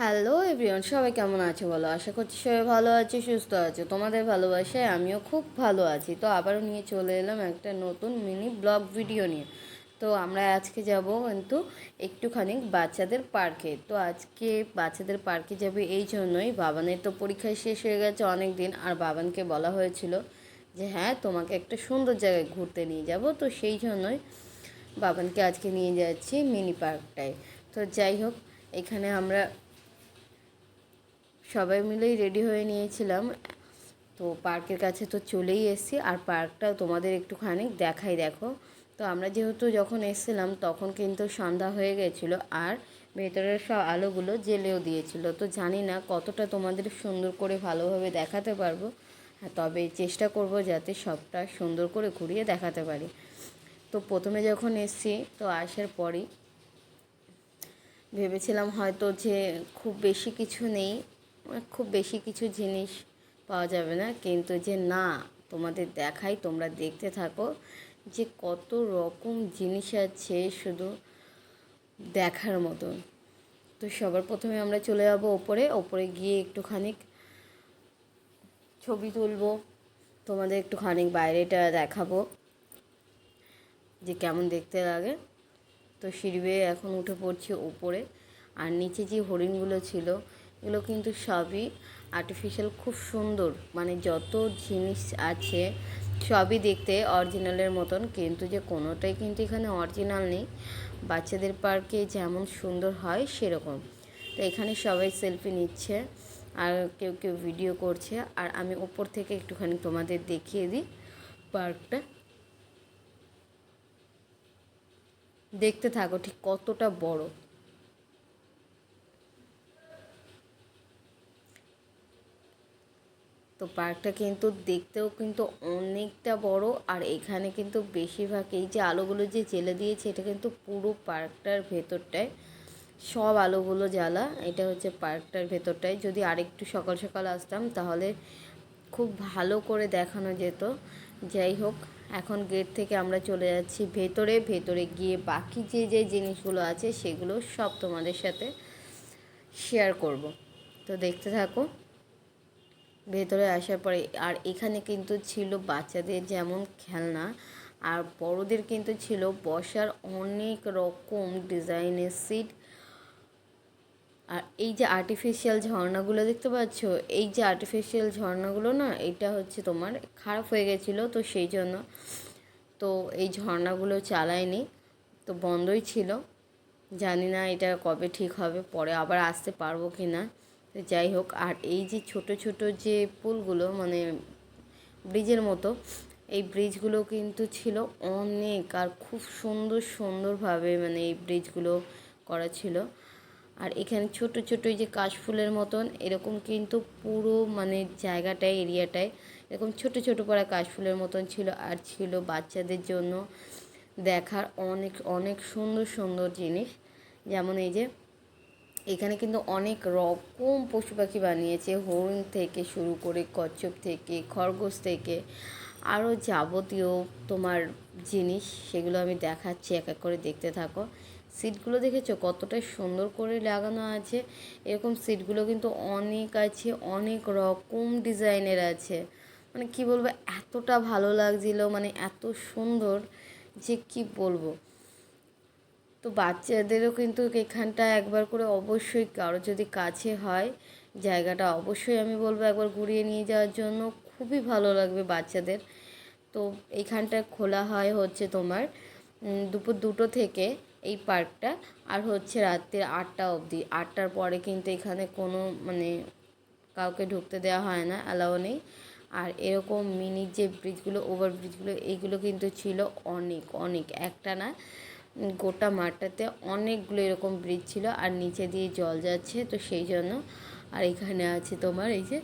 Hello everyone সবাই কেমন আছো? বলো, আশা করছি সবাই ভালো আছে, সুস্থ আছে। তোমাদের ভালোবাসায় আমিও খুব ভালো আছি। তো আবারও নিয়ে চলে এলাম একটা নতুন মিনি ব্লগ ভিডিও নিয়ে। তো আমরা আজকে যাব কিন্তু একটুখানি বাচ্চাদের পার্কে। তো আজকে বাচ্চাদের পার্কে যাবে এই জন্যই। বাবানের তো পরীক্ষা শেষ হয়ে গেছে অনেক দিন আর বাবানকে বলা হয়েছিল যে হ্যাঁ তোমাকে একটা সুন্দর জায়গায় ঘুরতে নিয়ে যাব। তো সেই জন্যই বাবানকে আজকে নিয়ে যাচ্ছি মিনি পার্কটায় তো যাই হোক, এখানে আমরা সবাই মিলেই রেডি হয়ে নিয়েছিলাম। তো পার্কের কাছে তো চলেই এসেছি। আর পার্কটাও তোমাদের একটুখানি দেখাই দেখো। তো আমরা যেহেতু যখন এসেছিলাম, তখন কিন্তু সন্ধ্যা হয়ে গেছিল আর ভেতরের সব আলোগুলো জেলেও দিয়েছিল। তো জানি না কতটা তোমাদের সুন্দর করে ভালোভাবে দেখাতে পারব। তবে চেষ্টা করব যাতে সবটা সুন্দর করে ঘুরিয়ে দেখাতে পারি। তো প্রথমে যখন এসছি, তো আসার পরই ভেবেছিলাম হয়তো যে খুব বেশি কিছু নেই। খুব বেশি কিছু জিনিস পাওয়া যাবে না। কিন্তু যে না, তোমাদের দেখাই, তোমরা দেখতে থাকো যে কত রকম জিনিস আছে শুধু দেখার মতন। তো সবার প্রথমে আমরা চলে যাব ওপরে। ওপরে গিয়ে একটুখানি ছবি তুলবো। তোমাদের একটুখানি বাইরেটা দেখাবো যে কেমন দেখতে লাগে। তো সিঁড়ি এখন উঠে পড়ছি ওপরে। আর নিচে যে হরিণগুলো ছিল এগুলো কিন্তু সবই আর্টিফিশিয়াল খুব সুন্দর। মানে যত জিনিস আছে, সবই দেখতে অরিজিনালের মতন, কিন্তু যে কোনোটাই কিন্তু এখানে অরিজিনাল নেই। বাচ্চাদের পার্কে যেমন সুন্দর হয়, সেরকম। তো এখানে সবাই সেলফি নিচ্ছে, আর কেউ কেউ ভিডিও করছে। আর আমি ওপর থেকে একটুখানি তোমাদের দেখিয়ে দিই পার্কটা। দেখতে থাকো, ঠিক কতটা বড়। তো পার্কটা কিন্তু দেখতেও কিন্তু অনেকটা বড় আর এখানে কিন্তু বেশিরভাগ এই যে আলোগুলো যে জেলে দিয়েছে, এটা কিন্তু পুরো পার্কটার ভেতরটায়। সব আলোগুলো জ্বালা, এটা হচ্ছে পার্কটার ভেতরটায়। যদি আরেকটু সকাল সকাল আসতাম তাহলে খুব ভালো করে দেখানো যেত। যাই হোক, এখন গেট থেকে আমরা চলে যাচ্ছি ভেতরে। ভেতরে গিয়ে বাকি যে যে জিনিসগুলো আছে সেগুলো সব তোমাদের সাথে শেয়ার করব। তো দেখতে থাকো। ভেতরে আসার পরে, আর এখানে কিন্তু ছিল বাচ্চাদের যেমন খেলনা, আর বড়দের কিন্তু ছিল বসার অনেক রকম ডিজাইনের সিট। আর এই যে আর্টিফিশিয়াল ঝর্ণাগুলো দেখতে পাচ্ছ? এই যে আর্টিফিশিয়াল ঝর্ণাগুলো না, এটা হচ্ছে তোমার খারাপ হয়ে গেছিল, তো সেই জন্য তো এই ঝর্ণাগুলো চালায়নি, তো বন্ধই ছিল। জানি না এটা কবে ঠিক হবে, পরে আবার আসতে পারব কি না যাই হোক, আর এই যে ছোট ছোট যে পুলগুলো মানে ব্রিজের মতো, এই ব্রিজগুলো কিন্তু ছিল অনেক, আর খুব সুন্দর সুন্দরভাবে মানে এই ব্রিজগুলো করা ছিল। আর এখানে ছোট ছোট যে কাশফুলের মতন, এরকম কিন্তু পুরো মানে জায়গাটায় এরিয়াটায় এরকম ছোট ছোট পড়া কাশফুলের মতন ছিল, আর ছিল বাচ্চাদের জন্য দেখার অনেক অনেক সুন্দর সুন্দর জিনিস। যেমন এই যে এখানে কিন্তু অনেক রকম পশু পাখি বানিয়েছে। হরিণ থেকে শুরু করে কচ্ছপ থেকে, খরগোশ থেকে আরও যাবতীয় তোমার জিনিস সেগুলো আমি দেখাচ্ছি, এক এক করে দেখতে থাকো। সিটগুলো দেখেছ? কতটা সুন্দর করে লাগানো আছে। এরকম সিটগুলো কিন্তু অনেক আছে, অনেক রকম ডিজাইনের আছে। মানে কি বলব, এতটা ভালো লাগছিল মানে এত সুন্দর যে কি বলব। তো বাচ্চাদেরও কিন্তু এখানটা একবার করে অবশ্যই কারও যদি কাছে হয়, জায়গাটা অবশ্যই আমি বলব একবার ঘুরিয়ে নিয়ে যাওয়ার জন্য খুবই ভালো লাগবে বাচ্চাদের। তো এইখানটা খোলা হয় হচ্ছে তোমার দুপুর দুটো থেকে এই পার্কটা আর হচ্ছে রাত্রির আটটা অবধি। আটটার পরে কিন্তু এখানে কোনো মানে কাউকে ঢুকতে দেওয়া হয় না অ্যালাও নেই। আর এরকম মিনি যে ব্রিজগুলো ওভার ব্রিজগুলো এইগুলো কিন্তু ছিল অনেক অনেক। একটা না গোটা মাঠটাতে অনেকগুলো এরকম ব্রিজ ছিল আর নিচে দিয়ে জল যাচ্ছে, তো সেই জন্য আর এখানে আছে তোমার এই যে,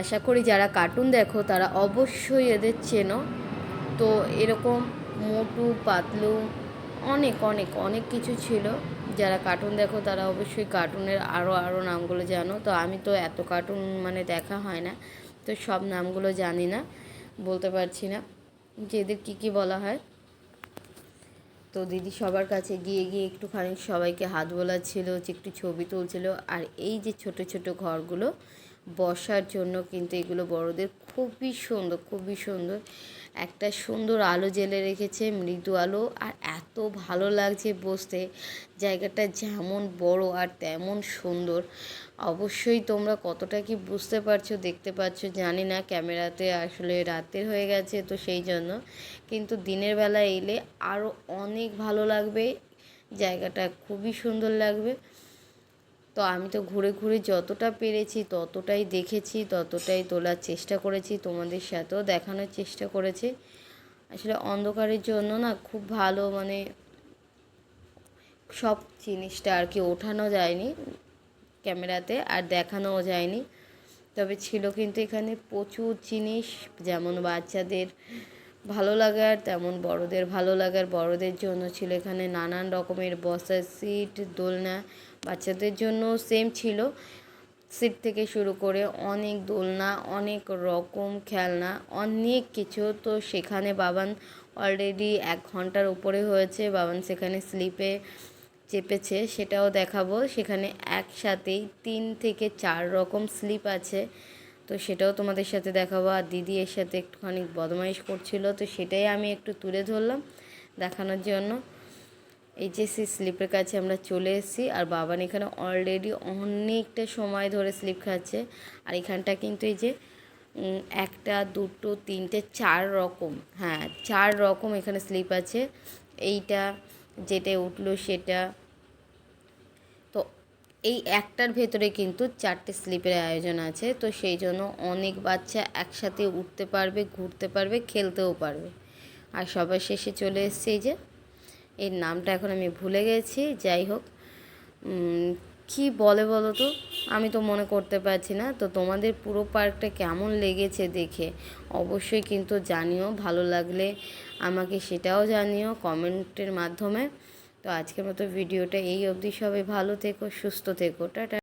আশা করি যারা কার্টুন দেখো তারা অবশ্যই এদের চেনো। তো এরকম মোটু, পাতলু, অনেক অনেক অনেক কিছু ছিল। যারা কার্টুন দেখো তারা অবশ্যই কার্টুনের আরও আরও নামগুলো জানো। তো আমি তো এত কার্টুন মানে দেখা হয় না, তো সব নামগুলো জানি না, বলতে পারছি না। যে এদের কী কী বলা হয়? তো দিদি সবার কাছে গিয়ে গিয়ে একটুখানি সবাইকে হাত বোলাচ্ছিল যে একটু ছবি তুলছিল। আর এই যে ছোট ছোট ঘরগুলো বসার জন্য কিন্তু এগুলো বড়দের খুবই সুন্দর খুবই সুন্দর। একটা সুন্দর আলো জেলে রেখেছে, মৃদু আলো, আর এত ভালো লাগছে বসতে। জায়গাটা যেমন বড় আর তেমন সুন্দর। অবশ্যই তোমরা কতটা কি বুঝতে পারছ, দেখতে পাচ্ছ, জানি না, ক্যামেরাতে আসলে রাতের হয়ে গেছে তো সেই জন্য। কিন্তু দিনের বেলা এলে আরও অনেক ভালো লাগবে, জায়গাটা খুবই সুন্দর লাগবে। তো আমি তো ঘুরে ঘুরে যতটা পেরেছি, ততটাই দেখেছি, ততটাই তোলার চেষ্টা করেছি, তোমাদের সাথেও দেখানোর চেষ্টা করেছি। আসলে অন্ধকারের জন্য না খুব ভালো মানে সব জিনিসটা আর কি ওঠানো যায়নি ক্যামেরাতে আর দেখানোও যায়নি। তবে ছিল কিন্তু এখানে প্রচুর জিনিস, যেমন বাচ্চাদের ভালো লাগার, তেমন বড়দের ভালো লাগার। বড়দের জন্য ছিল এখানে নানান রকমের বসার সিট, দোলনা বাচ্চাদের জন্য সেম ছিল। সিট থেকে শুরু করে অনেক দোলনা, অনেক রকম খেলনা, অনেক কিছু। তো সেখানে বাবান অলরেডি এক ঘণ্টার উপরে হয়েছে। বাবান সেখানে স্লিপে চেপেছে, সেটাও দেখাবো। সেখানে একসাথেই তিন থেকে চার রকম স্লিপ আছে। তো সেটাও তোমাদের সাথে দেখাবো। আর দিদি এর সাথে একটুখানি বদমাইশ করছিল, তো সেটাই আমি একটু তুলে ধরলাম দেখানোর জন্য। এই যে সেই স্লিপের কাছে আমরা চলে এসেছি, আর বাবান এখানে অলরেডি অনেকটা সময় ধরে স্লিপ খাচ্ছে। আর এখানটা কিন্তু এই যে একটা, দুটো, তিনটে, চার রকম হ্যাঁ চার রকম এখানে স্লিপ আছে। এইটা যেটা উঠল সেটা। তো এই একটার ভেতরে কিন্তু চারটে স্লিপের আয়োজন আছে। তো সেই জন্য অনেক বাচ্চা একসাথে উঠতে পারবে, ঘুরতে পারবে, খেলতেও পারবে। আর সবার শেষে চলে এসছে এই যে এর নামটা এখন আমি ভুলে গেছি, যাই হোক। কি বলে বলো তো? আমি তো মনে করতে পারছি না। তো তোমাদের পুরো পার্কটা কেমন লেগেছে দেখে অবশ্যই কিন্তু জানিও, ভালো লাগলে আমাকে সেটাও জানিও কমেন্টের মাধ্যমে। তো আজকের মতো ভিডিওটা এই অবধি। সবাই ভালো থেকো, সুস্থ থেকো। টাটা।